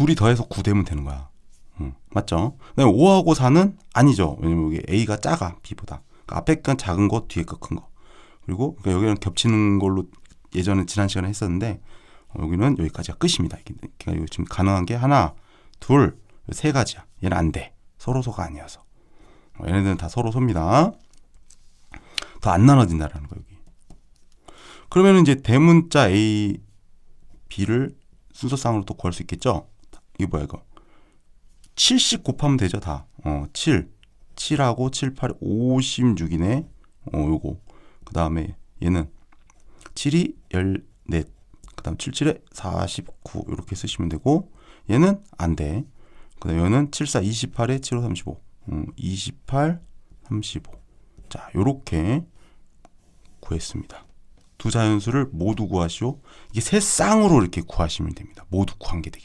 둘이 더해서 9 되면 되는 거야. 음, 맞죠? 그다음에 5하고 4는 아니죠. 왜냐면 여기 A가 작아, B보다. 그러니까 앞에 건 작은 거, 뒤에 거 큰 거. 그리고 그러니까 여기는 겹치는 걸로 예전에 지난 시간에 했었는데 어, 여기는 여기까지가 끝입니다. 그러니까 지금 가능한 게 하나, 둘, 세 가지야. 얘는 안 돼. 서로소가 아니어서. 어, 얘네들은 다 서로소입니다. 더 안 나눠진다라는 거 여기. 그러면 이제 대문자 A, B를 순서상으로 또 구할 수 있겠죠? 이게 뭐야 이거? 7씩 곱하면 되죠 다. 어, 7. 7하고 7, 8, 56이네. 어, 요거. 그 다음에 얘는 7이 14. 그 다음 7, 7에 49. 이렇게 쓰시면 되고 얘는 안 돼. 그 다음에 얘는 7, 4, 28에 7, 5, 35. 음, 28, 35. 자, 요렇게 구했습니다. 두 자연수를 모두 구하시오. 이게 세 쌍으로 이렇게 구하시면 됩니다. 모두 구한 게 되겠습니다.